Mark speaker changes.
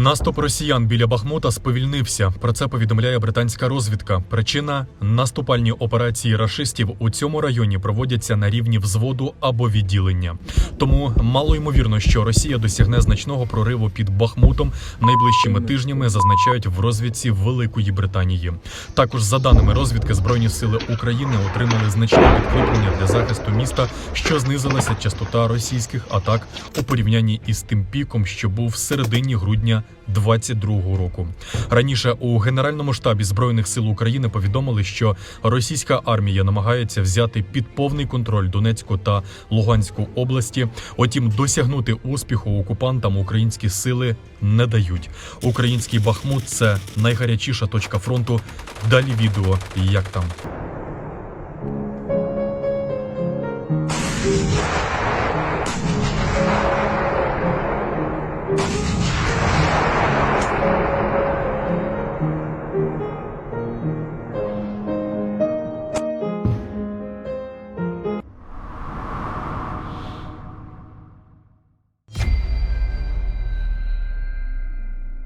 Speaker 1: Наступ росіян біля Бахмута сповільнився. Про це повідомляє британська розвідка. Причина наступальні операції рашистів у цьому районі проводяться на рівні взводу або відділення. Тому мало ймовірно, що Росія досягне значного прориву під Бахмутом найближчими тижнями, зазначають в розвідці Великої Британії. Також за даними розвідки, збройні сили України отримали значне підкріплення для захисту міста, що знизилася частота російських атак у порівнянні із тим піком, що був в середині грудня 22-го року. Раніше у Генеральному штабі збройних сил України повідомили, що російська армія намагається взяти під повний контроль Донецьку та Луганську області. Утім, досягнути успіху окупантам українські сили не дають. Український Бахмут це найгарячіша точка фронту. Далі відео як там.